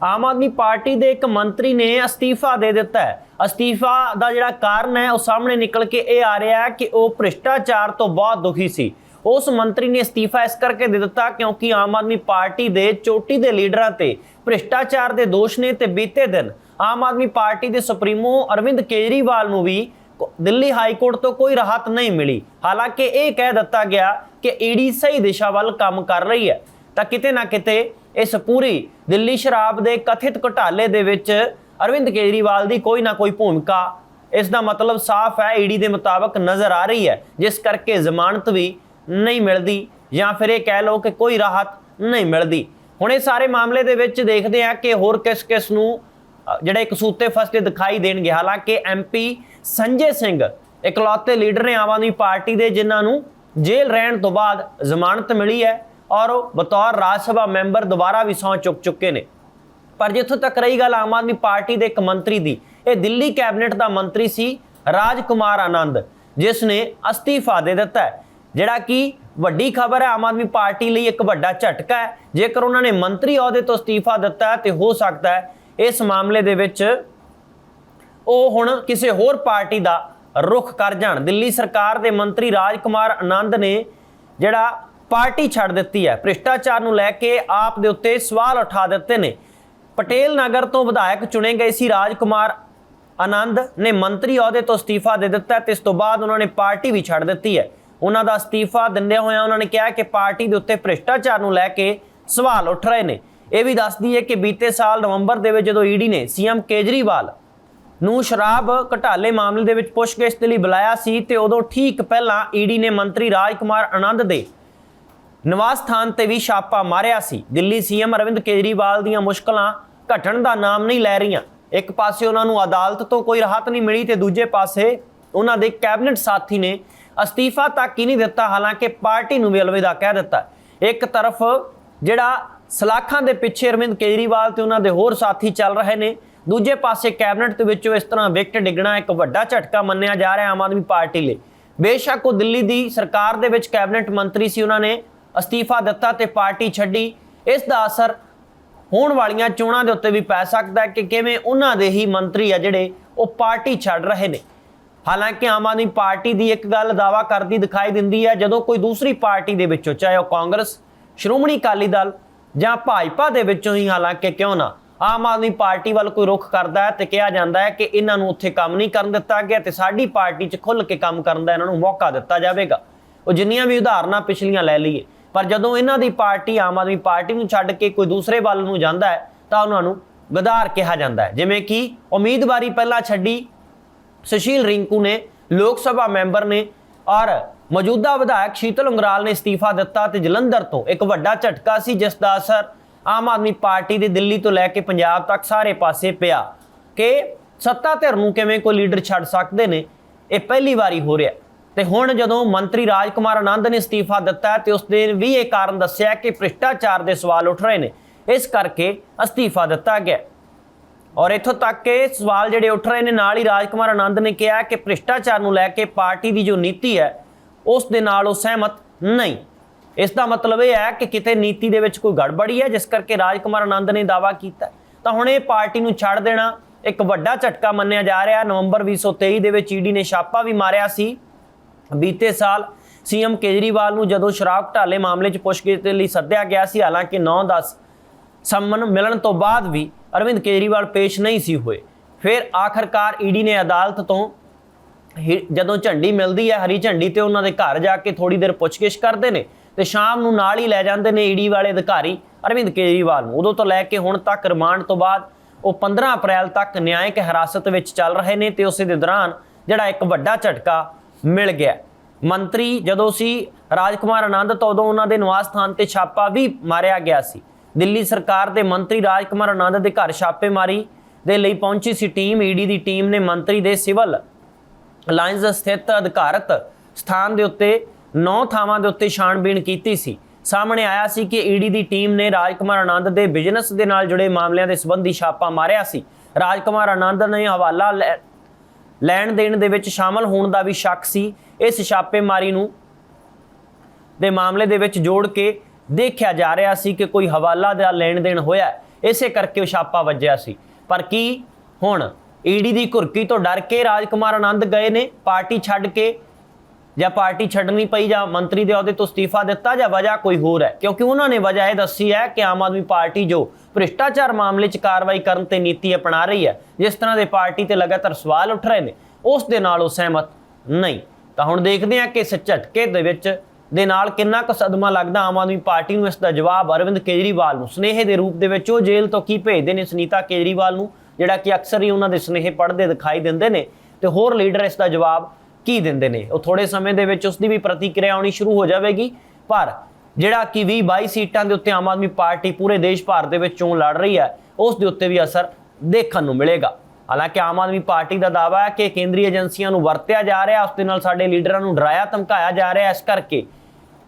ਆਮ Aadmi party ਦੇ ਇੱਕ ਮੰਤਰੀ ਨੇ ਅਸਤੀਫਾ ਦੇ ਦਿੱਤਾ ਹੈ। ਅਸਤੀਫਾ ਦਾ ਜਿਹੜਾ ਕਾਰਨ ਹੈ, ਉਹ ਸਾਹਮਣੇ ਨਿਕਲ ਕੇ ਇਹ ਆ ਰਿਹਾ ਹੈ ਕਿ ਉਹ ਭ੍ਰਿਸ਼ਟਾਚਾਰ ਤੋਂ ਬਹੁਤ ਦੁਖੀ ਸੀ। ਉਸ ਮੰਤਰੀ ਨੇ ਅਸਤੀਫਾ ਇਸ ਕਰਕੇ ਦੇ ਦਿੱਤਾ ਕਿਉਂਕਿ ਆਮ ਆਦਮੀ ਪਾਰਟੀ ਦੇ ਚੋਟੀ ਦੇ ਲੀਡਰਾਂ ਤੇ ਭ੍ਰਿਸ਼ਟਾਚਾਰ ਦੇ ਦੋਸ਼ ਨੇ ਤੇ ਬੀਤੇ ਦਿਨ ਆਮ ਆਦਮੀ ਪਾਰਟੀ ਦੇ ਸੁਪਰੀਮੋ ਅਰਵਿੰਦ ਕੇਜਰੀਵਾਲ ਨੂੰ ਵੀ ਦਿੱਲੀ ਹਾਈ ਕੋਰਟ ਤੋਂ ਕੋਈ ਰਾਹਤ ਨਹੀਂ ਮਿਲੀ। ਹਾਲਾਂਕਿ ਇਹ ਕਹਿ ਦਿੱਤਾ ਗਿਆ ਕਿ ਈਡੀ ਸਹੀ ਦਿਸ਼ਾ ਵੱਲ ਕੰਮ ਕਰ ਰਹੀ ਹੈ। ਤਾਂ ਕਿਤੇ ਨਾ ਕਿਤੇ ਇਸ ਪੂਰੀ ਦਿੱਲੀ ਸ਼ਰਾਬ ਦੇ ਕਥਿਤ ਘੁਟਾਲੇ ਦੇ ਵਿੱਚ ਅਰਵਿੰਦ ਕੇਜਰੀਵਾਲ ਦੀ ਕੋਈ ਨਾ ਕੋਈ ਭੂਮਿਕਾ ਇਸ ਦਾ ਮਤਲਬ ਸਾਫ਼ ਹੈ ਈਡੀ ਦੇ ਮੁਤਾਬਕ ਨਜ਼ਰ ਆ ਰਹੀ ਹੈ ਜਿਸ ਕਰਕੇ ਜ਼ਮਾਨਤ ਵੀ ਨਹੀਂ ਮਿਲਦੀ ਜਾਂ ਫਿਰ ਇਹ ਕਹਿ ਲਓ ਕਿ ਕੋਈ ਰਾਹਤ ਨਹੀਂ ਮਿਲਦੀ। ਹੁਣ ਇਹ ਸਾਰੇ ਮਾਮਲੇ ਦੇ ਵਿੱਚ ਦੇਖਦੇ ਆ ਕਿ ਹੋਰ ਕਿਸ ਕਿਸ ਨੂੰ ਅ, ਜਿਹੜੇ ਕਸੂਤੇ ਫਸਦੇ ਦਿਖਾਈ ਦੇਣਗੇ। ਹਾਲਾਂਕਿ ਐਮਪੀ ਸੰਜੇ ਸਿੰਘ ਇਕਲੌਤੇ ਲੀਡਰ ਨੇ ਆਮ ਆਦਮੀ ਪਾਰਟੀ ਦੇ ਜਿਨ੍ਹਾਂ ਨੂੰ ਜੇਲ੍ਹ ਰਹਿਣ ਤੋਂ ਬਾਅਦ ਜ਼ਮਾਨਤ ਮਿਲੀ ਹੈ। ਔਰ ਉਹ ਬਤੌਰ ਰਾਜ ਸਭਾ ਮੈਂਬਰ ਦੁਬਾਰਾ ਵੀ ਸਹੁੰ ਚੁੱਕ ਚੁੱਕੇ ਨੇ। ਪਰ ਜਿੱਥੋਂ ਤੱਕ ਰਹੀ ਗੱਲ ਆਮ ਆਦਮੀ ਪਾਰਟੀ ਦੇ ਇੱਕ ਮੰਤਰੀ ਦੀ, ਇਹ ਦਿੱਲੀ ਕੈਬਨਿਟ ਦਾ ਮੰਤਰੀ ਸੀ ਰਾਜ ਕੁਮਾਰ ਆਨੰਦ, ਜਿਸ ਨੇ ਅਸਤੀਫਾ ਦੇ ਦਿੱਤਾ ਹੈ। ਜਿਹੜਾ ਕਿ ਵੱਡੀ ਖਬਰ ਹੈ, ਆਮ ਆਦਮੀ ਪਾਰਟੀ ਲਈ ਇੱਕ ਵੱਡਾ ਝਟਕਾ ਹੈ। ਜੇਕਰ ਉਹਨਾਂ ਨੇ ਮੰਤਰੀ ਅਹੁਦੇ ਤੋਂ ਅਸਤੀਫਾ ਦਿੱਤਾ ਹੈ, ਤੇ ਹੋ ਸਕਦਾ ਹੈ ਇਸ ਮਾਮਲੇ ਦੇ ਵਿੱਚ ਉਹ ਹੁਣ ਕਿਸੇ ਹੋਰ ਪਾਰਟੀ ਦਾ ਰੁਖ ਕਰ ਜਾਣ। ਦਿੱਲੀ ਸਰਕਾਰ ਦੇ ਮੰਤਰੀ ਰਾਜ ਕੁਮਾਰ ਆਨੰਦ ਨੇ ਜਿਹੜਾ ਪਾਰਟੀ ਛੱਡ ਦਿੱਤੀ ਹੈ। ਭ੍ਰਿਸ਼ਟਾਚਾਰ ਨੂੰ ਲੈ ਕੇ ਆਪ ਦੇ ਉੱਤੇ ਸਵਾਲ ਉਠਾ ਦਿੱਤੇ ਨੇ। ਪਟੇਲ ਨਗਰ ਤੋਂ ਵਿਧਾਇਕ ਚੁਣੇ ਗਏ ਸੀ ਰਾਜ ਕੁਮਾਰ ਆਨੰਦ ਨੇ ਮੰਤਰੀ ਅਹੁਦੇ ਤੋਂ ਅਸਤੀਫਾ ਦੇ ਦਿੱਤਾ ਤੇ ਇਸ ਤੋਂ ਬਾਅਦ ਉਹਨਾਂ ਨੇ ਪਾਰਟੀ ਵੀ ਛੱਡ ਦਿੱਤੀ ਹੈ। ਉਹਨਾਂ ਦਾ ਅਸਤੀਫਾ ਦਿੰਦੇ ਹੋਇਆਂ ਉਹਨਾਂ ਨੇ ਕਿਹਾ ਕਿ ਪਾਰਟੀ ਦੇ ਉੱਤੇ ਭ੍ਰਿਸ਼ਟਾਚਾਰ ਨੂੰ ਲੈ ਕੇ ਸਵਾਲ ਉੱਠ ਰਹੇ ਨੇ। ਇਹ ਵੀ ਦੱਸਦੀ ਹੈ ਕਿ ਬੀਤੇ ਸਾਲ ਨਵੰਬਰ ਦੇ ਵਿੱਚ ਜਦੋਂ ਈਡੀ ਨੇ ਸੀਐਮ ਕੇਜਰੀਵਾਲ ਨੂੰ ਸ਼ਰਾਬ ਘਟਾਲੇ ਮਾਮਲੇ ਦੇ ਵਿੱਚ ਪੁੱਛਗਿੱਛ ਦੇ ਲਈ ਬੁਲਾਇਆ ਸੀ ਤੇ ਉਦੋਂ ਠੀਕ ਪਹਿਲਾਂ ਈਡੀ ਨੇ ਮੰਤਰੀ ਰਾਜ ਕੁਮਾਰ ਆਨੰਦ ਦੇ ਨਿਵਾਸ ਸਥਾਨ ਤੇ ਵੀ ਛਾਪਾ ਮਾਰਿਆ ਸੀ। ਦਿੱਲੀ ਸੀਐਮ ਅਰਵਿੰਦ ਕੇਜਰੀਵਾਲ ਦੀਆਂ ਮੁਸ਼ਕਲਾਂ ਘਟਣ ਦਾ ਨਾਮ ਨਹੀਂ ਲੈ ਰਹੀਆਂ। ਇੱਕ ਪਾਸੇ ਉਹਨਾਂ ਨੂੰ ਅਦਾਲਤ ਤੋਂ ਕੋਈ ਰਾਹਤ ਨਹੀਂ ਮਿਲੀ ਤੇ ਦੂਜੇ ਪਾਸੇ ਉਹਨਾਂ ਦੇ ਕੈਬਨਿਟ ਸਾਥੀ ਨੇ ਅਸਤੀਫਾ ਤੱਕ ਹੀ ਨਹੀਂ ਦਿੱਤਾ, ਹਾਲਾਂਕਿ ਪਾਰਟੀ ਨੂੰ ਵੀ ਅਲਵਿਦਾ ਕਹਿ ਦਿੱਤਾ। ਇੱਕ ਤਰਫ ਜਿਹੜਾ ਸਲਾਖਾਂ ਦੇ ਪਿੱਛੇ ਅਰਵਿੰਦ ਕੇਜਰੀਵਾਲ ਤੇ ਉਹਨਾਂ ਦੇ ਹੋਰ ਸਾਥੀ ਚੱਲ ਰਹੇ ਨੇ, ਦੂਜੇ ਪਾਸੇ ਕੈਬਨਿਟ ਦੇ ਵਿੱਚੋਂ ਇਸ ਤਰ੍ਹਾਂ ਵਿਕਟ ਡਿੱਗਣਾ ਇੱਕ ਵੱਡਾ ਝਟਕਾ ਮੰਨਿਆ ਜਾ ਰਿਹਾ ਆਮ ਆਦਮੀ ਪਾਰਟੀ ਲਈ। ਬੇਸ਼ੱਕ ਉਹ ਦਿੱਲੀ ਦੀ ਸਰਕਾਰ ਦੇ ਵਿੱਚ ਕੈਬਨਿਟ ਮੰਤਰੀ ਸੀ, ਉਹਨਾਂ ਨੇ ਅਸਤੀਫਾ ਦਿੱਤਾ ਤੇ ਪਾਰਟੀ ਛੱਡੀ। ਇਸ ਦਾ ਅਸਰ ਹੋਣ ਵਾਲੀਆਂ ਚੋਣਾਂ ਦੇ ਉੱਤੇ ਵੀ ਪੈ ਸਕਦਾ ਹੈ ਕਿ ਕਿਵੇਂ ਉਹਨਾਂ ਦੇ ਹੀ ਮੰਤਰੀ ਆ ਜਿਹੜੇ ਉਹ ਪਾਰਟੀ ਛੱਡ ਰਹੇ ਨੇ। ਹਾਲਾਂਕਿ ਆਮ ਆਦਮੀ ਪਾਰਟੀ ਦੀ ਇੱਕ ਗੱਲ ਦਾਵਾ ਕਰਦੀ ਦਿਖਾਈ ਦਿੰਦੀ ਹੈ, ਜਦੋਂ ਕੋਈ ਦੂਸਰੀ ਪਾਰਟੀ ਦੇ ਵਿੱਚੋਂ, ਚਾਹੇ ਉਹ ਕਾਂਗਰਸ, ਸ਼੍ਰੋਮਣੀ ਅਕਾਲੀ ਦਲ ਜਾਂ ਭਾਜਪਾ ਦੇ ਵਿੱਚੋਂ ਹੀ ਹਾਲਾਂਕਿ ਕਿਉਂ ਨਾ, ਆਮ ਆਦਮੀ ਪਾਰਟੀ ਵੱਲ ਕੋਈ ਰੁਖ ਕਰਦਾ ਹੈ ਤੇ ਕਿਹਾ ਜਾਂਦਾ ਹੈ ਕਿ ਇਹਨਾਂ ਨੂੰ ਉੱਥੇ ਕੰਮ ਨਹੀਂ ਕਰਨ ਦਿੱਤਾ ਗਿਆ ਤੇ ਸਾਡੀ ਪਾਰਟੀ 'ਚ ਖੁੱਲ ਕੇ ਕੰਮ ਕਰਨ ਦਾ ਇਹਨਾਂ ਨੂੰ ਮੌਕਾ ਦਿੱਤਾ ਜਾਵੇਗਾ। ਉਹ ਜਿੰਨੀਆਂ ਵੀ ਉਦਾਹਰਨਾਂ ਪਿਛਲੀਆਂ ਲੈ ਲਈਏ ਪਰ ਜਦੋਂ ਇਹਨਾਂ ਦੀ ਪਾਰਟੀ, ਆਮ ਆਦਮੀ ਪਾਰਟੀ ਨੂੰ ਛੱਡ ਕੇ ਕੋਈ ਦੂਸਰੇ ਵੱਲ ਨੂੰ ਜਾਂਦਾ ਹੈ, ਤਾਂ ਉਹਨਾਂ ਨੂੰ ਗਦਾਰ ਕਿਹਾ ਜਾਂਦਾ ਹੈ। ਜਿਵੇਂ ਕਿ ਉਮੀਦਵਾਰੀ ਪਹਿਲਾਂ ਛੱਡੀ, ਸੁਸ਼ੀਲ ਰਿੰਕੂ ਨੇ, ਲੋਕ ਸਭਾ ਮੈਂਬਰ ਨੇ ਔਰ ਮੌਜੂਦਾ ਵਿਧਾਇਕ ਸ਼ੀਤਲ ਉਂਗਰਾਲ ਨੇ ਅਸਤੀਫਾ ਦਿੱਤਾ ਤੇ ਜਲੰਧਰ ਤੋਂ ਇੱਕ ਵੱਡਾ ਝਟਕਾ ਸੀ, ਜਿਸ ਦਾ ਅਸਰ ਆਮ ਆਦਮੀ ਪਾਰਟੀ ਦੇ ਦਿੱਲੀ ਤੋਂ ਲੈ ਕੇ ਪੰਜਾਬ ਤੱਕ ਸਾਰੇ ਪਾਸੇ ਪਿਆ ਕਿ ਸੱਤਾ ਧਿਰ ਨੂੰ ਕਿਵੇਂ ਕੋਈ ਲੀਡਰ ਛੱਡ ਸਕਦੇ ਨੇ, ਇਹ ਪਹਿਲੀ ਵਾਰੀ ਹੋ ਰਿਹਾ ਤੇ ਹੁਣ ਜਦੋਂ ਮੰਤਰੀ ਰਾਜ ਕੁਮਾਰ ਆਨੰਦ ਨੇ ਅਸਤੀਫਾ ਦਿੱਤਾ ਹੈ ਤੇ ਉਸ ਨੇ ਵੀ ਇਹ ਕਾਰਨ ਦੱਸਿਆ ਕਿ ਭ੍ਰਿਸ਼ਟਾਚਾਰ ਦੇ ਸਵਾਲ ਉੱਠ ਰਹੇ ਨੇ, ਇਸ ਕਰਕੇ ਅਸਤੀਫਾ ਦਿੱਤਾ ਗਿਆ ਔਰ ਇੱਥੋਂ ਤੱਕ ਕਿ ਸਵਾਲ ਜਿਹੜੇ ਉੱਠ ਰਹੇ ਨੇ, ਨਾਲ ਹੀ ਰਾਜਕੁਮਾਰ ਆਨੰਦ ਨੇ ਕਿਹਾ ਕਿ ਭ੍ਰਿਸ਼ਟਾਚਾਰ ਨੂੰ ਲੈ ਕੇ ਪਾਰਟੀ ਦੀ ਜੋ ਨੀਤੀ ਹੈ, ਉਸ ਦੇ ਨਾਲ ਉਹ ਸਹਿਮਤ ਨਹੀਂ। ਇਸ ਦਾ ਮਤਲਬ ਇਹ ਹੈ ਕਿ ਕਿਤੇ ਨੀਤੀ ਦੇ ਵਿੱਚ ਕੋਈ ਗੜਬੜੀ ਹੈ, ਜਿਸ ਕਰਕੇ ਰਾਜਕੁਮਾਰ ਆਨੰਦ ਨੇ ਦਾਵਾ ਕੀਤਾ ਤਾਂ ਹੁਣ ਇਹ ਪਾਰਟੀ ਨੂੰ ਛੱਡ ਦੇਣਾ ਇੱਕ ਵੱਡਾ ਝਟਕਾ ਮੰਨਿਆ ਜਾ ਰਿਹਾ। ਨਵੰਬਰ 2023 ਦੇ ਵਿੱਚ ਈਡੀ ਨੇ ਛਾਪਾ ਵੀ ਮਾਰਿਆ ਸੀ। ਬੀਤੇ ਸਾਲ ਸੀਐਮ ਕੇਜਰੀਵਾਲ ਨੂੰ ਜਦੋਂ ਸ਼ਰਾਬ ਘਟਾਲੇ ਮਾਮਲੇ 'ਚ ਪੁੱਛਗਿੱਛ ਦੇ ਲਈ ਸੱਦਿਆ ਗਿਆ ਸੀ, ਹਾਲਾਂਕਿ 9-10 ਸੰਮਨ ਮਿਲਣ ਤੋਂ ਬਾਅਦ ਵੀ ਅਰਵਿੰਦ ਕੇਜਰੀਵਾਲ ਪੇਸ਼ ਨਹੀਂ ਸੀ ਹੋਏ। ਫਿਰ ਆਖਰਕਾਰ ਈਡੀ ਨੇ ਅਦਾਲਤ ਤੋਂ ਹੀ- ਜਦੋਂ ਝੰਡੀ ਮਿਲਦੀ ਹੈ, ਹਰੀ ਝੰਡੀ ਤੇ ਉਹਨਾਂ ਦੇ ਘਰ ਜਾ ਕੇ ਥੋੜੀ ਦੇਰ ਪੁੱਛਗਿੱਛ ਕਰਦੇ ਨੇ ਤੇ ਸ਼ਾਮ ਨੂੰ ਨਾਲ ਹੀ ਲੈ ਜਾਂਦੇ ਨੇ ਈਡੀ ਵਾਲੇ ਅਧਿਕਾਰੀ ਅਰਵਿੰਦ ਕੇਜਰੀਵਾਲ ਨੂੰ। ਉਦੋਂ ਤੋਂ ਲੈ ਕੇ ਹੁਣ ਤੱਕ ਰਿਮਾਂਡ ਤੋਂ ਬਾਅਦ ਉਹ 15 ਅਪ੍ਰੈਲ ਤੱਕ ਨਿਆਇਕ ਹਿਰਾਸਤ ਵਿੱਚ ਚੱਲ ਰਹੇ ਨੇ ਤੇ ਉਸੇ ਦੇ ਦੌਰਾਨ ਜਿਹੜਾ ਇੱਕ ਵੱਡਾ ਝਟਕਾ ਮਿਲ ਗਿਆ। ਮੰਤਰੀ ਜਦੋਂ ਸੀ, ਰਾਜਕੁਮਾਰ ਆਨੰਦ ਤਾਂ ਉਦੋਂ ਉਹਨਾਂ ਦੇ ਨਿਵਾਸ ਸਥਾਨ ਤੇ ਛਾਪਾ ਵੀ ਮਾਰਿਆ ਗਿਆ ਸੀ। ਦਿੱਲੀ ਸਰਕਾਰ ਦੇ ਮੰਤਰੀ ਰਾਜਕੁਮਾਰ ਆਨੰਦ ਦੇ ਘਰ ਛਾਪੇਮਾਰੀ ਦੇ ਲਈ ਪਹੁੰਚੀ ਸੀ ਟੀਮ, ਈਡੀ ਦੀ ਟੀਮ ਨੇ ਮੰਤਰੀ ਦੇ ਸਿਵਲ ਅਲਾਈਅੰਸ ਸਥਿਤ ਅਧਿਕਾਰਤ ਸਥਾਨ ਦੇ ਉੱਤੇ ਨੌ ਥਾਵਾਂ ਦੇ ਉੱਤੇ ਛਾਣਬੀਣ ਕੀਤੀ ਸੀ। ਸਾਹਮਣੇ ਆਇਆ ਸੀ ਕਿ ਈਡੀ ਦੀ ਟੀਮ ਨੇ ਰਾਜਕੁਮਾਰ ਆਨੰਦ ਦੇ ਬਿਜ਼ਨਸ ਦੇ ਨਾਲ ਜੁੜੇ ਮਾਮਲਿਆਂ ਦੇ ਸੰਬੰਧੀ ਛਾਪਾ ਮਾਰਿਆ ਸੀ। ਰਾਜਕੁਮਾਰ ਆਨੰਦ ਨੇ ਹਵਾਲਾ ਲੈ- ਲੈਣ ਦੇਣ ਦੇ ਵਿੱਚ ਸ਼ਾਮਲ ਹੋਣ ਦਾ ਵੀ ਸ਼ੱਕ ਸੀ। ਇਸ ਛਾਪੇਮਾਰੀ ਨੂੰ ਦੇ ਮਾਮਲੇ ਦੇ ਵਿੱਚ ਜੋੜ ਕੇ ਦੇਖਿਆ ਜਾ ਰਿਹਾ ਸੀ ਕਿ ਕੋਈ ਹਵਾਲਾ ਦਾ ਲੈਣ ਦੇਣ ਹੋਇਆ। ਇਸੇ ਕਰਕੇ ਉਹ ਛਾਪਾ ਵੱਜਿਆ ਸੀ। ਪਰ ਕੀ ਹੁਣ ਈਡੀ ਦੀ ਘੁਰਕੀ ਤੋਂ ਡਰ ਕੇ ਰਾਜਕੁਮਾਰ ਆਨੰਦ ਗਏ ਨੇ? ਪਾਰਟੀ ਛੱਡ ਕੇ ਜਾਂ ਪਾਰਟੀ ਛੱਡਣੀ ਪਈ ਜਾਂ ਮੰਤਰੀ ਦੇ ਅਹੁਦੇ ਤੋਂ ਅਸਤੀਫਾ ਦਿੱਤਾ ਜਾਂ ਵਜ੍ਹਾ ਕੋਈ ਹੋਰ ਹੈ? ਕਿਉਂਕਿ ਉਹਨਾਂ ਨੇ ਵਜ੍ਹਾ ਇਹ ਦੱਸੀ ਹੈ ਕਿ ਆਮ ਆਦਮੀ ਪਾਰਟੀ ਜੋ ਭ੍ਰਿਸ਼ਟਾਚਾਰ ਮਾਮਲੇ 'ਚ ਕਾਰਵਾਈ ਕਰਨ ਤੇ ਨੀਤੀ ਅਪਣਾ ਰਹੀ ਹੈ, ਜਿਸ ਤਰ੍ਹਾਂ ਦੇ ਪਾਰਟੀ ਤੇ ਲਗਾਤਾਰ ਸਵਾਲ ਉੱਠ ਰਹੇ ਨੇ, ਉਸ ਦੇ ਨਾਲ ਉਹ ਸਹਿਮਤ ਨਹੀਂ। ਤਾਂ ਹੁਣ ਦੇਖਦੇ ਹਾਂ ਕਿ ਇਸ ਝਟਕੇ ਦੇ ਵਿੱਚ ਦੇ ਨਾਲ ਕਿੰਨਾ ਕੁ ਸਦਮਾ ਲੱਗਦਾ ਆਮ ਆਦਮੀ ਪਾਰਟੀ ਨੂੰ, ਇਸ ਦਾ ਜਵਾਬ ਅਰਵਿੰਦ ਕੇਜਰੀਵਾਲ ਨੂੰ। ਸੁਨੇਹੇ ਦੇ ਰੂਪ ਦੇ ਵਿੱਚ ਉਹ ਜੇਲ੍ਹ ਤੋਂ ਕੀ ਭੇਜਦੇ ਨੇ ਸੁਨੀਤਾ ਕੇਜਰੀਵਾਲ ਨੂੰ, ਜਿਹੜਾ ਕਿ ਅਕਸਰ ਹੀ ਉਹਨਾਂ ਦੇ ਸੁਨੇਹੇ ਪੜ੍ਹਦੇ ਦਿਖਾਈ ਦਿੰਦੇ ਨੇ। ਤੇ ਹੋਰ ਲੀਡਰ ਇਸ ਦਾ ਜਵਾਬ ਕੀ ਦਿੰਦੇ ਨੇ? ਉਹ ਥੋੜੇ ਸਮੇਂ ਦੇ ਵਿੱਚ ਉਸ ਦੀ ਵੀ ਪ੍ਰਤੀਕਿਰਿਆ ਆਉਣੀ ਸ਼ੁਰੂ ਹੋ ਜਾਵੇਗੀ। ਪਰ ਜਿਹੜਾ ਕਿ 20 22 ਸੀਟਾਂ ਦੇ ਉੱਤੇ ਆਮ ਆਦਮੀ ਪਾਰਟੀ ਪੂਰੇ ਦੇਸ਼ ਭਰ ਦੇ ਵਿੱਚ ਚੋਣ ਲੜ ਰਹੀ ਹੈ, ਉਸ ਦੇ ਉੱਤੇ ਵੀ ਅਸਰ ਦੇਖਣ ਨੂੰ ਮਿਲੇਗਾ। ਹਾਲਾਂਕਿ ਆਮ ਆਦਮੀ ਪਾਰਟੀ ਦਾ ਦਾਅਵਾ ਹੈ ਕਿ ਕੇਂਦਰੀ ਏਜੰਸੀਆਂ ਨੂੰ ਵਰਤਿਆ ਜਾ ਰਿਹਾ, ਉਸ ਦੇ ਨਾਲ ਸਾਡੇ ਲੀਡਰਾਂ ਨੂੰ ਡਰਾਇਆ, ਧਮਕਾਇਆ ਜਾ ਰਿਹਾ, ਇਸ ਕਰਕੇ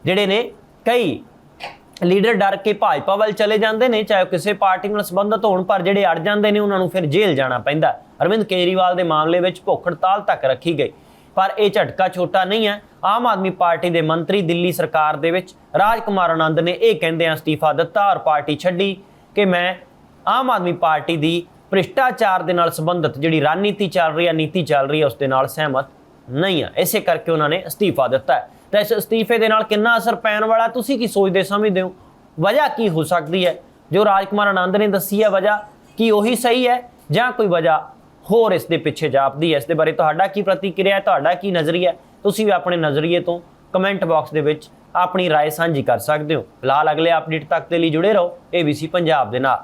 ਜਿਹੜੇ ਨੇ ਕਈ ਲੀਡਰ ਡਰ ਕੇ ਭਾਜਪਾ ਵੱਲ ਚਲੇ ਜਾਂਦੇ ਨੇ, ਚਾਹੇ ਉਹ ਕਿਸੇ ਪਾਰਟੀ ਨਾਲ ਸੰਬੰਧਿਤ ਹੋਣ, ਪਰ ਜਿਹੜੇ ਅੜ ਜਾਂਦੇ ਨੇ, ਉਹਨਾਂ ਨੂੰ ਫਿਰ ਜੇਲ੍ਹ ਜਾਣਾ ਪੈਂਦਾ ਅਰਵਿੰਦ ਕੇਜਰੀਵਾਲ ਦੇ ਮਾਮਲੇ ਵਿੱਚ ਭੁੱਖ ਹੜਤਾਲ ਤੱਕ ਰੱਖੀ ਗਈ। ਪਰ ਇਹ ਝਟਕਾ ਛੋਟਾ ਨਹੀਂ ਹੈ। ਆਮ ਆਦਮੀ ਪਾਰਟੀ ਦੇ ਮੰਤਰੀ ਦਿੱਲੀ ਸਰਕਾਰ ਦੇ ਵਿੱਚ ਰਾਜਕੁਮਾਰ ਆਨੰਦ ਨੇ ਇਹ ਕਹਿੰਦੇ ਆ, ਅਸਤੀਫਾ ਦਿੱਤਾ ਔਰ ਪਾਰਟੀ ਛੱਡੀ ਕਿ ਮੈਂ ਆਮ ਆਦਮੀ ਪਾਰਟੀ ਦੀ ਭ੍ਰਿਸ਼ਟਾਚਾਰ ਦੇ ਨਾਲ ਸੰਬੰਧਿਤ ਜਿਹੜੀ ਰਣਨੀਤੀ ਚੱਲ ਰਹੀ ਹੈ, ਨੀਤੀ ਚੱਲ ਰਹੀ ਹੈ, ਉਸ ਦੇ ਨਾਲ ਸਹਿਮਤ ਨਹੀਂ ਆ। ਇਸੇ ਕਰਕੇ ਉਹਨਾਂ ਨੇ ਅਸਤੀਫਾ ਦਿੱਤਾ ਹੈ। ਤਾਂ ਇਸ ਅਸਤੀਫੇ ਦੇ ਨਾਲ ਕਿੰਨਾ ਅਸਰ ਪੈਣ ਵਾਲਾ, ਤੁਸੀਂ ਕੀ ਸੋਚਦੇ, ਸਮਝਦੇ ਹੋ? ਵਜ੍ਹਾ ਕੀ ਹੋ ਸਕਦੀ ਹੈ? ਜੋ ਰਾਜਕੁਮਾਰ ਆਨੰਦ ਨੇ ਦੱਸੀ ਹੈ, ਵਜ੍ਹਾ ਕੀ ਉਹੀ ਸਹੀ ਹੈ ਜਾਂ ਕੋਈ ਵਜ੍ਹਾ ਹੋਰ ਇਸ ਦੇ ਪਿੱਛੇ ਜਾਪਦੀ ਹੈ ਇਸ ਦੇ ਬਾਰੇ ਤੁਹਾਡਾ ਕੀ ਪ੍ਰਤੀਕਿਰਿਆ ਹੈ ਤੁਹਾਡਾ ਕੀ ਨਜ਼ਰੀਆ ਹੈ ਤੁਸੀਂ ਵੀ ਆਪਣੇ ਨਜ਼ਰੀਏ ਤੋਂ ਕਮੈਂਟ ਬਾਕਸ ਦੇ ਵਿੱਚ ਆਪਣੀ رائے ਸਾਂਝੀ ਕਰ ਸਕਦੇ ਹੋ ਫਿਲਹਾਲ ਅਗਲੇ ਅਪਡੇਟ ਤੱਕ ਦੇ ਲਈ ਜੁੜੇ ਰਹੋ ABC ਪੰਜਾਬ ਦੇ ਨਾਲ